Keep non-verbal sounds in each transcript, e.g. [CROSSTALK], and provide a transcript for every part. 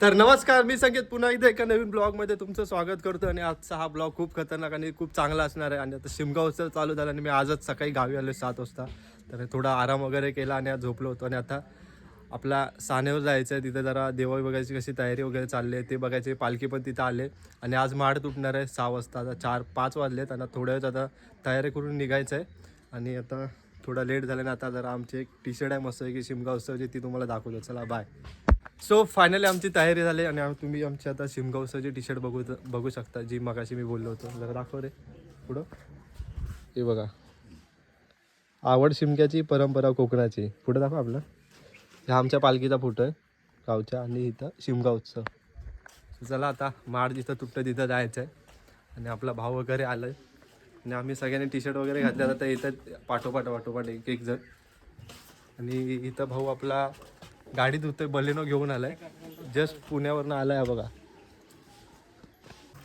तर नमस्कार मी संकेत. पुन्हा एकदा एका नवीन ब्लॉगमध्ये तुमचं स्वागत करतो आणि आजचा हा ब्लॉग खूप खतरनाक आणि खूप चांगला असणार आहे. आणि आता शिमगा उत्सव चालू झाला आणि मी आजच सकाळी गावी आलो सात वाजता. तर थोडा आराम वगैरे केला आणि आज झोपलो होतो. आणि आता आपला सानेवर जायचं आहे तिथे जरा देवाई बघायची कशी तयारी वगैरे चालली आहे ते बघायचे. पालखी पण तिथं आले. आणि आज माड तुटणार आहे सहा वाजता. आता चार पाच वाजले त्यांना थोड्या वेळेस आता तयारी करून निघायचं आहे आणि आता थोडा लेट झाल्याने आता जरा आमची एक टी शर्ट आहे मस्त की शिमगा उत्सवची ती तुम्हाला दाखवतो. चला बाय सो फायनली आमची तयारी झाली आणि तुम्ही आमची आता शिमगावचं जे टी शर्ट बघू बघू शकता जी मगाशी मी बोललो होतो. जरा दाखव रे. पुढं. हे बघा. आवड शिमक्याची परंपरा कोकणाची. पुढं दाखव आपलं. हा आमच्या पालखीचा फोटो आहे. गावच्या आणि इथं शिमगावचं. चला आता माड जिथं तुटतं तिथं जायचं आहे आणि आपला भाऊ वगैरे आलं आहे आणि आम्ही सगळ्यांनी टी शर्ट वगैरे घातल्या तर इथं पाठोपाठ पाठोपाठ एक एक जण. आणि इथं भाऊ आपला गाडी धुतोय बलेनो घेऊन आलाय. जस्ट पुण्यावरनं आलाय हा बघा.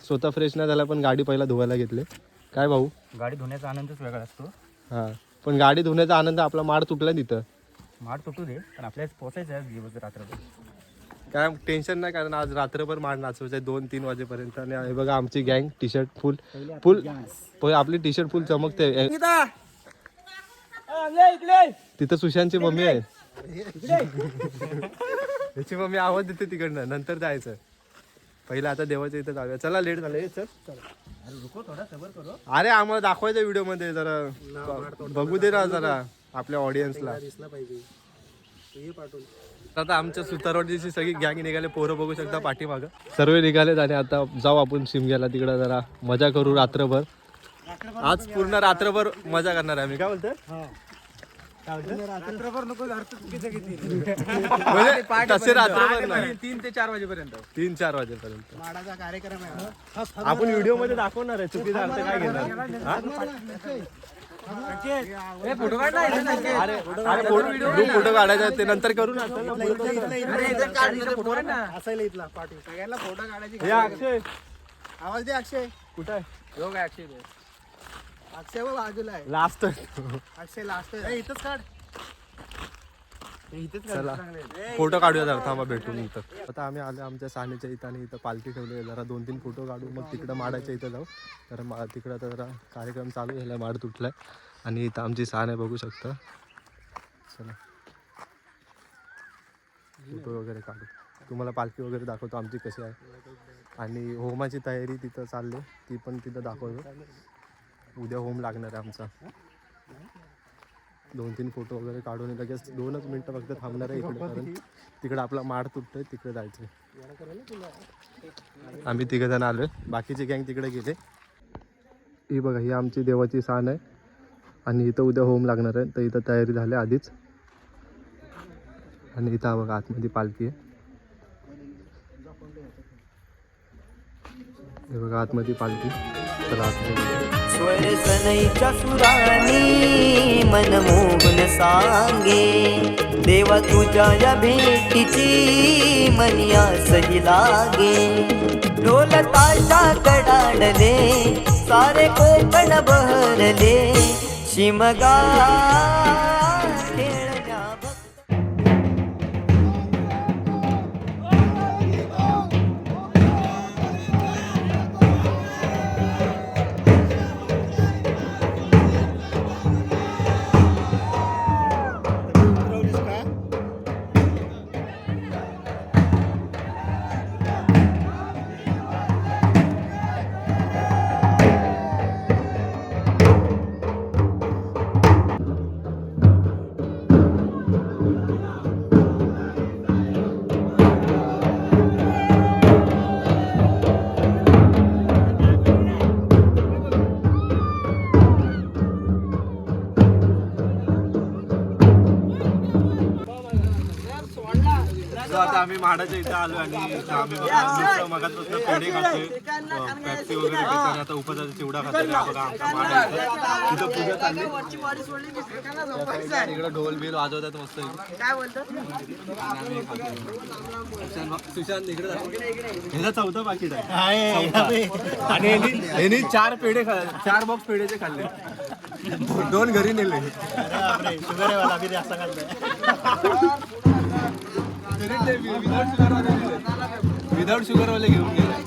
स्वतः फ्रेश नाही झाला पण गाडी पहिला धुवायला घेतले. काय भाऊ? गाडी धुण्याचा आनंदच वेगळा असतो. हां. पण गाडी धुण्याचा आनंद आपला माड तुटला तिथं. माड तुटू दे पण आपल्याला पोचायचं आहे दिवस रात्रभर. काय टेन्शन नाही कारण आज रात्रभर माड नाचवायचं आहे दोन तीन वाजेपर्यंत. आणि हे बघा आमची गँग टी शर्ट फुल फुल पण आपली टी शर्ट फुल चमकते तिथं सुशांतची मम्मी आहे. [LAUGHS] त्याची मम्मी आवाज देते तिकडनं. नंतर जायचं. पहिलं आता देवाच्या इथं जाऊया. चला लेट झालं चल. अरे आम्हाला दाखवायचं व्हिडिओमध्ये जरा. बघू दे ना जरा आपल्या ऑडियन्सला आता आमच्या सुतारवाडीची सगळी गँग निघाले. पोरं बघू शकता पाठीमागं. सर्व निघालेत आणि आता जाऊ आपण शिमग्याला. तिकडं जरा मजा करू रात्रभर. आज पूर्ण रात्रभर मजा करणार आहे आम्ही. काय बोलतोय? [LAUGHS] म्हणजे तसे रात्रभर नाही. तीन ते चार वाजेपर्यंत. तीन चार वाजेपर्यंत आपण व्हिडिओमध्ये दाखवणार आहे चुकीचा अर्थ काय घेणार? हा? फोटो अरे अरे फोटो ग्रुप फोटो काढायचा आहे, ते नंतर करू ना. फोटो ना. असायला इथला पाठी सगळ्यांना फोटो काढायची हे अक्षय. आवाज दे अक्षय. कुठं आहे? योग अक्षय अक्षय बाजूला आहे. लास्ट. अक्षय लास्ट इथंच काढ. चला. फोटो काढूया जरा थांबा भेटून इथं. आता आम्ही आलो आमच्या सानेच्या इथं आणि इथं पालखी ठेवली आहे. जरा दोन तीन फोटो काढू मग तिकडं माडाच्या इथं जाऊ. तर मा तिकडं आता जरा कार्यक्रम चालू झाला माड तुटलाय. आणि इथं आमची सान आहे बघू शकता. चला. फोटो वगैरे काढू. तुम्हाला पालखी वगैरे दाखवतो आमची कशी आहे. आणि होमाची तयारी तिथं चालली ती पण तिथं दाखवतो. उद्या होम लागणार आहे आमचा. दोन तीन फोटो वगैरे काढून लगेच दोनच मिनटं फक्त थांबणार आहे इकडे कारण तिकडे आपला माड तुटतोय तिकडे जायचं आम्ही तिघ जण आलोय. बाकीचे गँग तिकडे गेले. ही बघा ही आमची देवाची सान आहे. आणि इथं उद्या होम लागणार आहे. तर इथं तयारी झाली आधीच. आणि इथं बघा आतमध्ये पालखी आहे. हे बघा आतमध्ये पालखी. स्वर सनईच्या सुराणी मनमोहन सांगे. देवा तुझ्या या भेटीची मनिया सही लागे. ढोल ताशा कडाडले सारे कोकण बहरले. शिमगा आम्ही म्हाडाच्या इथे आलो आणि आम्ही बघा पेढे खातोय. पॅप्सी वगैरे घेतो आणि आता उपासाचा चिवडा खातोय हा बघा आमचा माड आहे इथं. इथं पूजा चालली. इकडे ढोल बिल वाजवतात मस्त. सुशांत सुशांत इकडे. ह्याचा चौथा पाकिट आहे. आणि यांनी- [LAUGHS] यांनी चार पेढे खा चार बॉक्स पेढेचे खाल्ले. दोन घरी नेले. तरी ते विदाउट शुगर वाले दिले. [LAUGHS] विदाऊट शुगर वाले घेऊन गेले.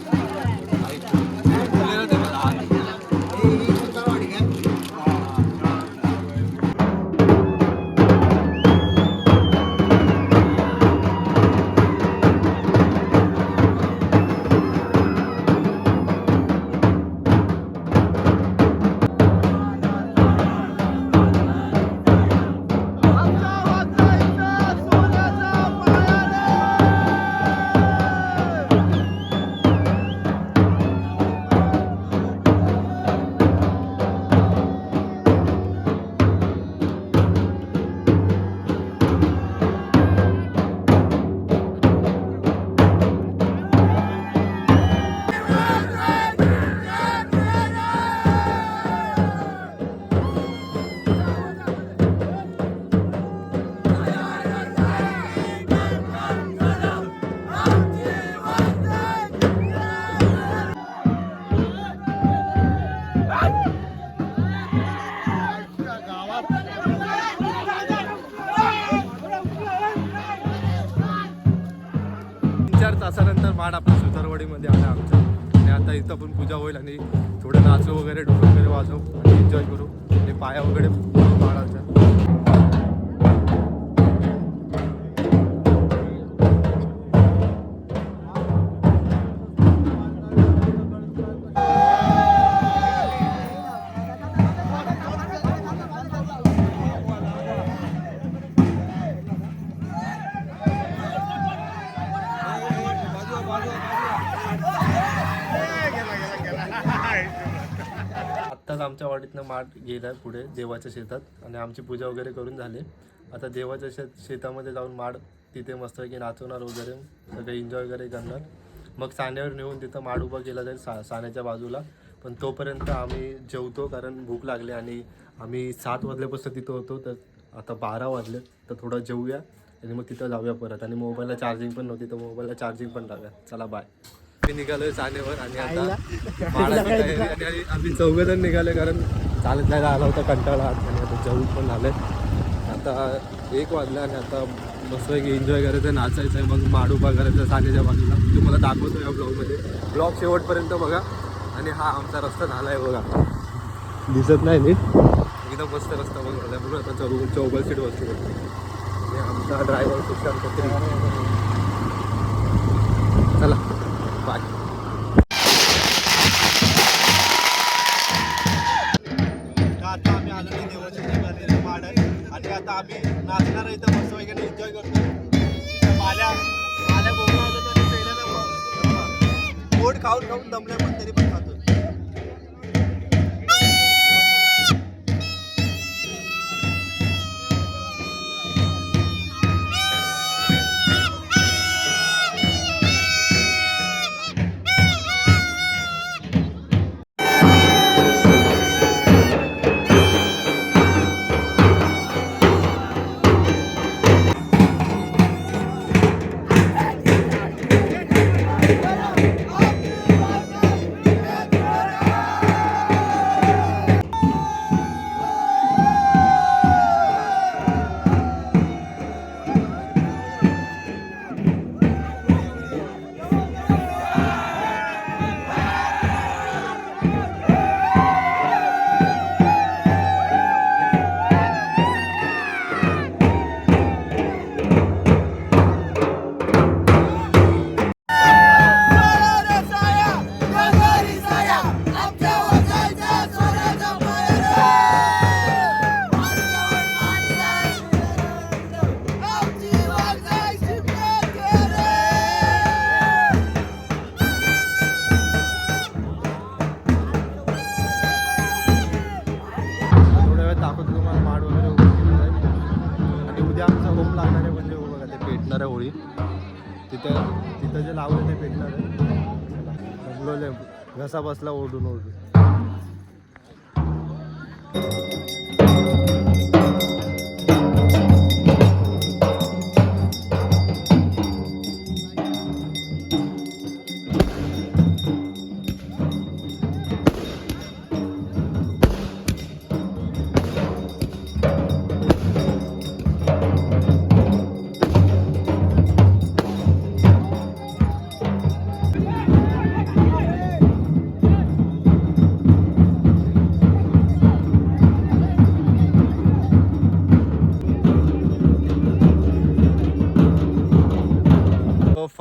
पूजा होईल आणि थोडं नाचू वगैरे ढोल वगैरे वाजवू आणि एन्जॉय करू. आणि पाया वगैरे आज आमच्या वाडीतनं माठ गेला पुढे देवाच्या शेतात. आणि आमची पूजा वगैरे करून झाली. आता देवाच्या शेत शेतामध्ये जाऊन माड तिथे मस्तपैकी नाचवणार वगैरे सगळे एन्जॉय वगैरे करणार. मग साण्यावर नेऊन तिथं माड उभा केला जाईल सा साण्याच्या बाजूला. पण तोपर्यंत आम्ही जेवतो कारण भूक लागली आणि आम्ही सात वाजल्यापासून तिथं होतो तर आता बारा वाजले तर थोडं जेवूया आणि मग तिथं जाऊया परत. आणि मोबाईलला चार्जिंग पण नव्हती तर मोबाईलला चार्जिंग पण लावूया. चला बाय मी निघालोय सानेवर आणि आता बाळाची तयारी आणि आणि आम्ही चौघजण निघाले कारण चालत जायला आला होता कंटाळा आणि आता जेवून पण आले आता एक वाजला आणि आता मस्त एन्जॉय करायचं नाचायचं आहे मग माड उभा करायचा सानेच्या बाजूला. तुम्हाला दाखवतो या ब्लॉगमध्ये ब्लॉग शेवटपर्यंत बघा. आणि हा आमचा रस्ता झाला आहे बघा. दिसत नाही नीट. एकदम मस्त रस्ता बघा. आता चौ चौबल सीट बसतो आणि आमचा ड्रायव्हर सुशांत कत्री चला. बाय ते पेटणार आहे होळी तिथं तिथं जे लावलं ते पेटणार आहे. घसा बसला ओढून ओढून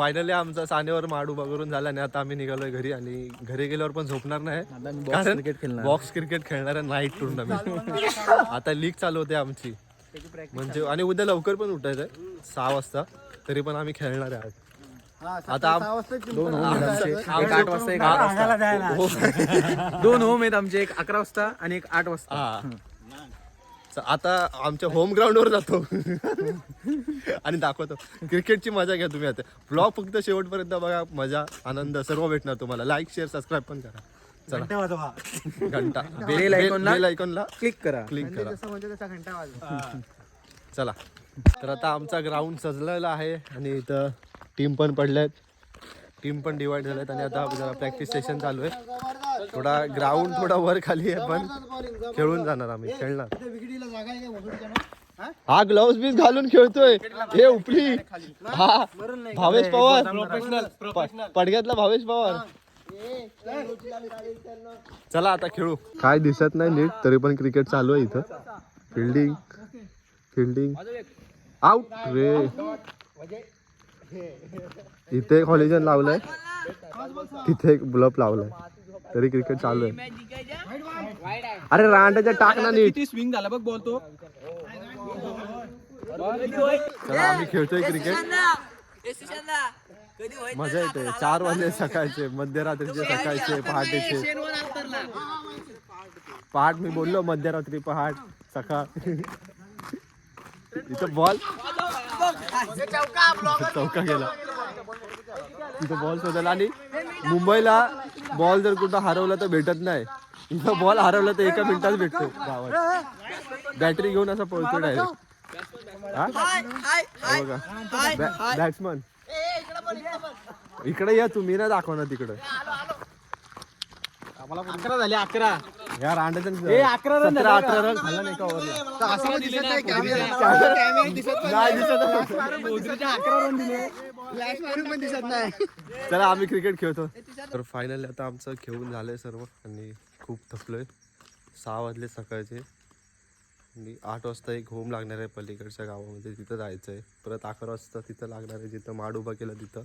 फायनली आमचा सानेवर माडू बघरून झाला आणि आता आम्ही निघालोय घरी आणि घरी गेल्यावर पण झोपणार नाही. कारण क्रिकेट खेळणार. बॉक्स क्रिकेट खेळणार आहे नाईट टुर्नामेंट आता लीग चालू होते आमची. म्हणजे आणि उद्या लवकर पण उठायचं आहे सहा वाजता. तरी पण आम्ही खेळणार आहे आज. हा, आता दोन होम आहेत. आमचे एक आठ वाजता एक आठ वाजता. दोन होम आहेत आमचे एक अकरा वाजता आणि एक आठ वाजता. आता आमच्या होम ग्राउंडवर जातो. आणि दाखवतो. क्रिकेटची मजा घ्या तुम्ही आता. ब्लॉग फक्त शेवटपर्यंत बघा. मजा आनंद सर्व भेटणार तुम्हाला. लाईक शेअर सबस्क्राईब पण करा. चला. घंटा [LAUGHS] बेल आयकॉनला क्लिक करा. क्लिक म्हणजे करा. जसं म्हणजे तसा घंटा वाजवा. [LAUGHS] चला. तर आता आमचा ग्राउंड सजलेला आहे. आणि इथं टीम पण पडल्यात टीम पण डिवाइड झाल्यात आणि आता जरा प्रॅक्टिस सेशन चालू आहे. थोडा ग्राउंड थोडा वर खाली आहे पण खेळून जाणार आम्ही खेळणार. हा? हा ग्लोव्स बीज घालून खेळतोय. हे उपली हा भावेश पवार. पडग्यातला भावेश पवार. चला. आता खेळू. काय दिसत नाही नीट तरी पण क्रिकेट चालू आहे इथं. फिल्डिंग फिल्डिंग आउट रे [LAUGHS] इथे एक हॉलिजन लावलंय. तिथे एक ब्लप लावलाय. तरी क्रिकेट चालू आहे. अरे रांडाच्या टाक ना नीट. स्विंग झाला बघ बोलतो चला आम्ही खेळतोय क्रिकेट मजा येते. चार वाजले सकाळचे मध्यरात्रीचे सकाळचे पहाटेचे. पहाट मी बोललो मध्यरात्री पहाट सकाळ. [LAUGHS] इथं बॉल चौका गेला. तिथं बॉल शोधायला आणि मुंबईला बॉल जर कुठं हरवला तर भेटत नाही. इथं बॉल हरवला तर एका मिनिटात भेटतो. गावात बॅटरी घेऊन असं पळतो डायरेक्ट बॅट्समन इकडे या तुम्ही ना दाखवा ना तिकडे. अकरा झाले अकरा. या रांड्याचं अकरा सतरा अठरा रन खाल्ला नाही का? असं दिसत नाही कॅमेरा नाही दिसत अकरा रन दिले. फ्लॅश मारून पण दिसत नाही. चला आम्ही क्रिकेट खेळतो. तर फायनली आता आमचं खेळून झालंय सर्व. आणि खूप थकलोय. सहा वाजले सकाळचे. आणि आठ वाजता एक होम लागणार आहे पलीकडच्या गावामध्ये. तिथं जायचं आहे परत अकरा वाजता तिथं लागणार आहे जिथं माड उभा केला तिथं.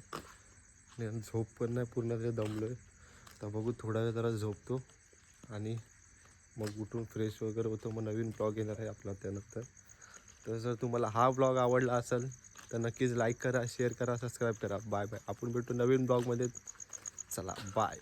आणि झोप पण नाही पूर्ण ते दमलोय. तर बघू थोडा वेळ जरा झोपतो. आणि मग उठून फ्रेश वगैरे होतो. मग नवीन ब्लॉग येणार आहे आपला त्यानंतर. तर जर तुम्हाला हा ब्लॉग आवडला असेल तर नक्कीच लाईक करा शेअर करा सबस्क्राईब करा. बाय बाय आपण भेटू नवीन ब्लॉगमध्ये चला बाय